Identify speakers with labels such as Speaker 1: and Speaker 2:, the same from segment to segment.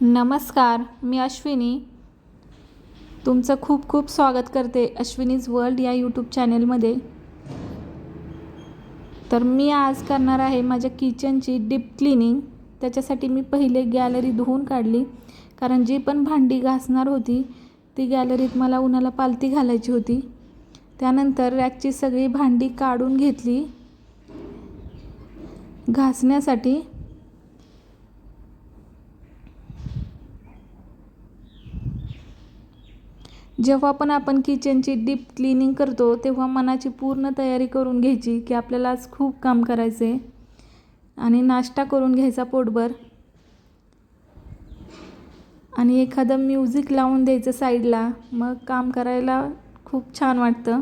Speaker 1: नमस्कार मी अश्विनी. तुमचं खूप खूप स्वागत करते अश्विनीज वर्ल्ड या यूट्यूब चॅनेलमध्ये. तर मी आज करणार आहे माझ्या किचनची डीप क्लिनिंग. त्याच्यासाठी मी पहिले गॅलरी धुवून काढली कारण जी पण भांडी घासणार होती ती गॅलरीत मला उन्हाला पालती घालायची होती. त्यानंतर रॅकची सगळी भांडी काढून घेतली. घासण्यासाठी जेव्हा पण आपण किचनची डीप क्लिनिंग करतो तेव्हा मनाची पूर्ण तयारी करून घ्यायची की आपल्याला आज खूप काम करायचं आहे आणि नाश्ता करून घ्यायचा पोटभर. आणि एखादं म्युझिक लावून द्यायचं साईडला मग काम करायला खूप छान वाटतं.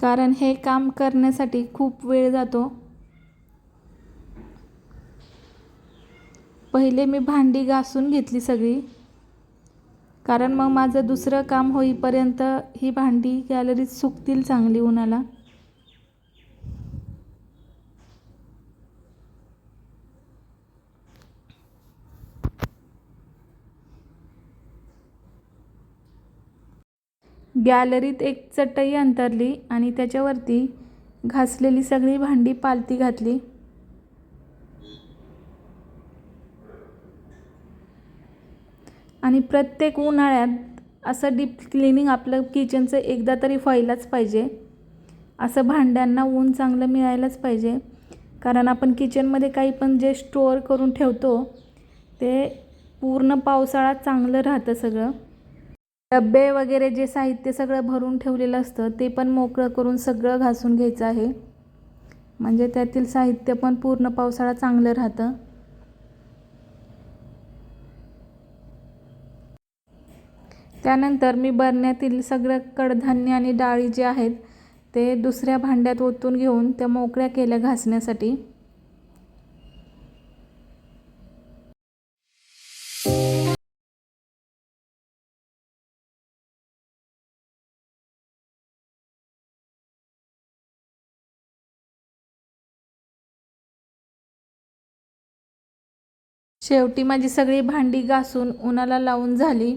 Speaker 1: कारण हे काम करण्यासाठी खूप वेळ जातो. पहिले मी भांडी घासून घेतली सगळी. कारण मग माझं दुसरं काम होईपर्यंत ही भांडी गॅलरीत सुकतील चांगली उन्हाला. गॅलरीत एक चटई अंतरली आणि त्याच्यावरती घासलेली सगळी भांडी पालती घातली. आणि प्रत्येक उन्हाळ्यात असं डीप क्लिनिंग आपलं किचनचं एकदा तरी व्हायलाच पाहिजे. असं भांड्यांना ऊन चांगलं मिळायलाच पाहिजे. कारण आपण किचनमध्ये काही पण जे स्टोअर करून ठेवतो ते पूर्ण पावसाळा चांगलं राहतं सगळं. डबे वगैरे जे साहित्य सगळं भरून ठेवलेलं असतं ते पण मोकळं करून सगळं घासून घ्यायचं आहे. म्हणजे त्यातील साहित्य पण पूर्ण पावसाळा चांगलं राहतं. त्यानंतर मी बरण्यातील सगळं कडधान्य आणि डाळी जे आहेत ते दुसऱ्या भांड्यात ओतून घेऊन त्या मोकळ्या केल्या घासण्यासाठी. शेवटी माझी सगळी भांडी घासून उन्हाला लावून झाली.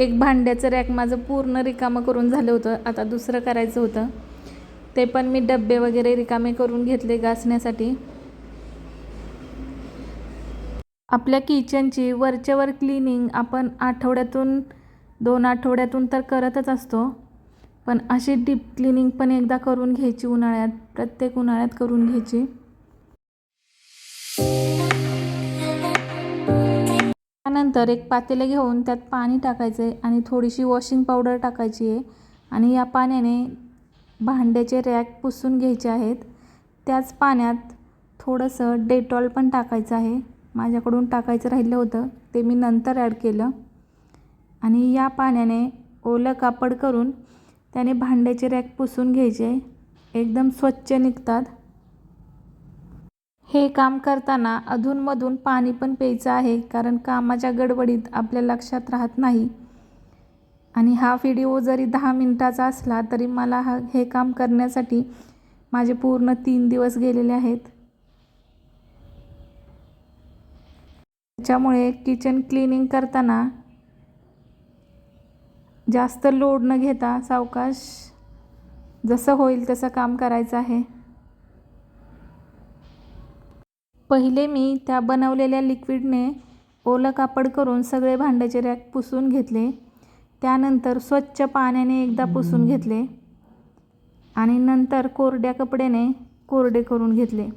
Speaker 1: एक भांड्याचं रॅक माझं पूर्ण रिकामं करून झालं होतं. आता दुसरं करायचं होतं. ते पण मी डबे वगैरे रिकामे करून घेतले घासण्यासाठी. आपल्या किचनची वरच्यावर क्लिनिंग आपण आठवड्यातून दोन आठवड्यातून तर करतच असतो. पण अशी डीप क्लिनिंग पण एकदा करून घ्यायची उन्हाळ्यात प्रत्येक उन्हाळ्यात करून घ्यायची. त्यानंतर एक पातेले घेऊन त्यात पाणी टाकायचं आहे आणि थोडीशी वॉशिंग पावडर टाकायची आहे. आणि या पाण्याने भांड्याचे रॅक पुसून घ्यायचे आहेत. त्याच पाण्यात थोडंसं डेटॉल पण टाकायचं आहे. माझ्याकडून टाकायचं राहिलं होतं. ते मी नंतर ॲड केलं. आणि या पाण्याने ओलं कापड करून त्याने भांड्याचे रॅक पुसून घ्यायचे. एकदम स्वच्छ निघतात. हे काम करताना अधूनमधून पाणी पण प्यायचं आहे कारण कामाच्या गडबडीत आपल्या लक्षात राहत नाही. आणि हा व्हिडिओ जरी दहा मिनटाचा असला तरी मला हा हे काम करण्यासाठी माझे पूर्ण तीन दिवस गेलेले आहेत. त्याच्यामुळे किचन क्लिनिंग करताना जास्त लोड न घेता सावकाश जसं होईल तसं काम करायचं आहे. पहिले मी त्या बनवलेल्या लिक्विडने ओलं कापड करून सगळे भांड्याचे रॅक पुसून घेतले. त्यानंतर स्वच्छ पाण्याने एकदा पुसून घेतले आणि नंतर कोरड्या कपड्याने कोरडे करून घेतले.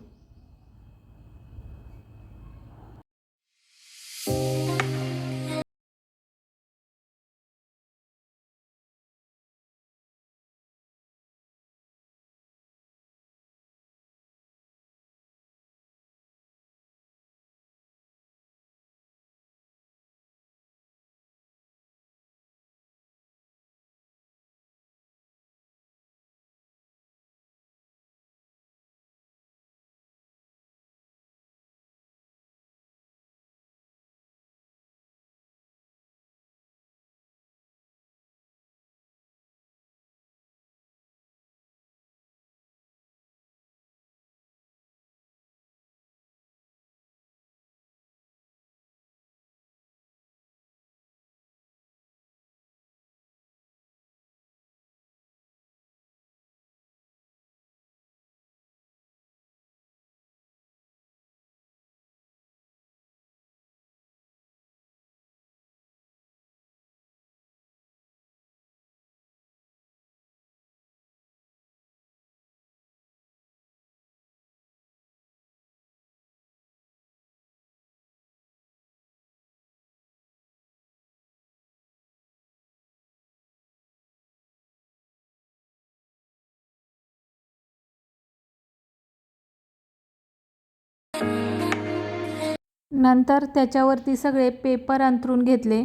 Speaker 1: नंतर त्याच्यावरती सगळे पेपर अंथरून घेतले.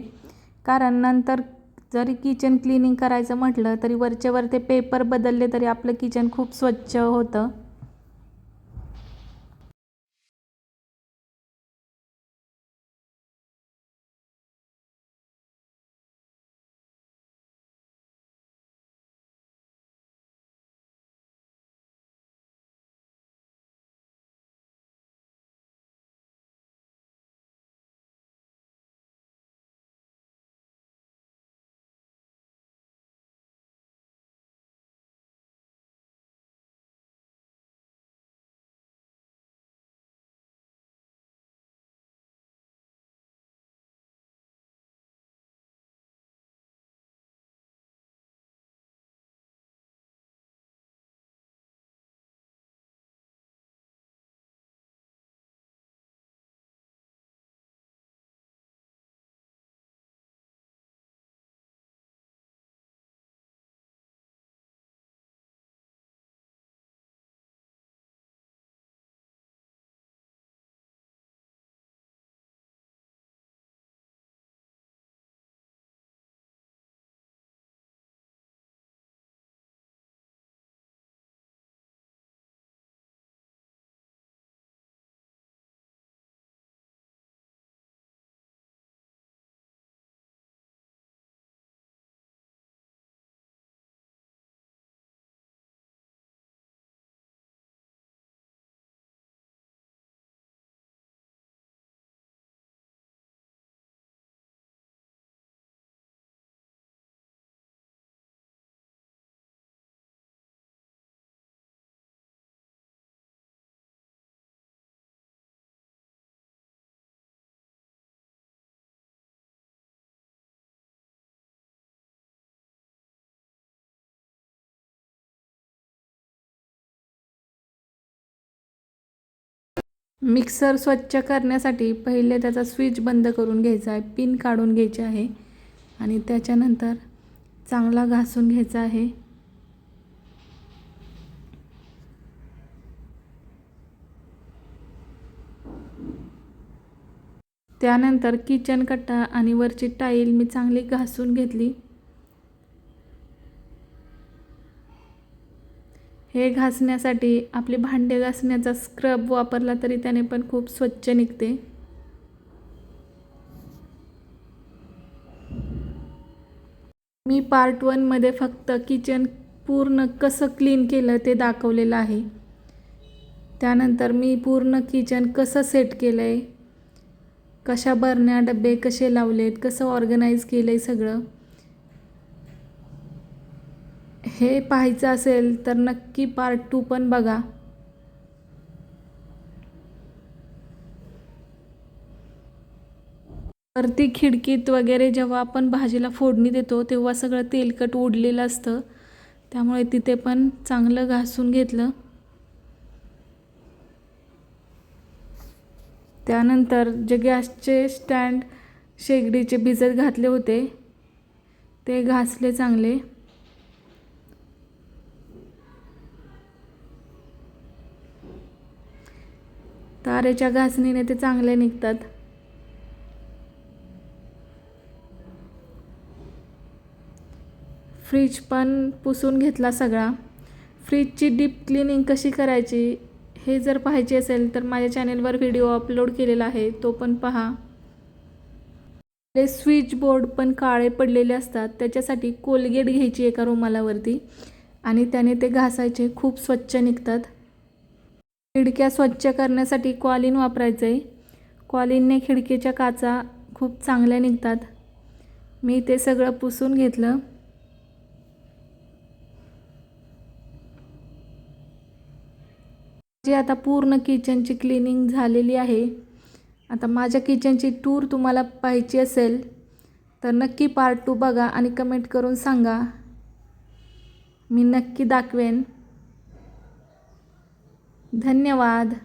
Speaker 1: कारण नंतर जरी किचन क्लिनिंग करायचं म्हटलं तरी वरचेवर ते पेपर बदलले तरी आपलं किचन खूप स्वच्छ होतं. मिक्सर स्वच्छ करण्यासाठी पहिले त्याचा स्विच बंद करून घ्यायचा आहे पिन काढून घ्यायची आहे आणि त्याच्यानंतर चांगला घासून घ्यायचा आहे. त्यानंतर किचन कट्टा आणि वरची टाईल मी चांगली घासून घेतली. हे घासण्यासाठी आपले भांडे घासण्याचा स्क्रब वापरला तरी त्याने पण खूप स्वच्छ निघते. मी पार्ट वनमध्ये फक्त किचन पूर्ण कसं क्लीन केलं ते दाखवलेलं आहे. त्यानंतर मी पूर्ण किचन कसं सेट केलं आहे कशा बरण्या डबे कसे लावलेत? कसं ऑर्गनाईज केलं आहे सगळं? हे पाहायचं असेल तर नक्की पार्ट टू पण बघा. वरती खिडकीत वगैरे जेव्हा आपण भाजीला फोडणी देतो तेव्हा सगळं तेलकट उडलेलं असतं. त्यामुळे तिथे पण चांगलं घासून घेतलं. त्यानंतर जे गॅसचे स्टँड शेगडीचे भिजत घातले होते ते घासले चांगले. तारेच्या घासणीने ते चांगले निघतात. फ्रीज पण पुसून घेतला सगळा. फ्रीजची डीप क्लिनिंग कशी करायची हे जर पाहायचे असेल तर माझ्या चॅनेलवर व्हिडिओ अपलोड केलेला आहे तो पण पहा. ते स्विच बोर्ड पण काळे पडलेले असतात त्याच्यासाठी कोलगेट घ्यायची एका रुमालावरती आणि त्याने ते घासायचे खूप स्वच्छ निघतात. खिडक्या स्वच्छ करण्यासाठी कॉलिन वापरायचं आहे कॉलिनने खिडकीच्या काचा खूप चांगल्या निघतात. मी ते सगळं पुसून घेतलं. जी आता पूर्ण किचनची क्लिनिंग झालेली आहे. आता माझ्या किचनची टूर तुम्हाला पाहायची असेल तर नक्की पार्ट टू बघा आणि कमेंट करून सांगा. मी नक्की दाखवेन. धन्यवाद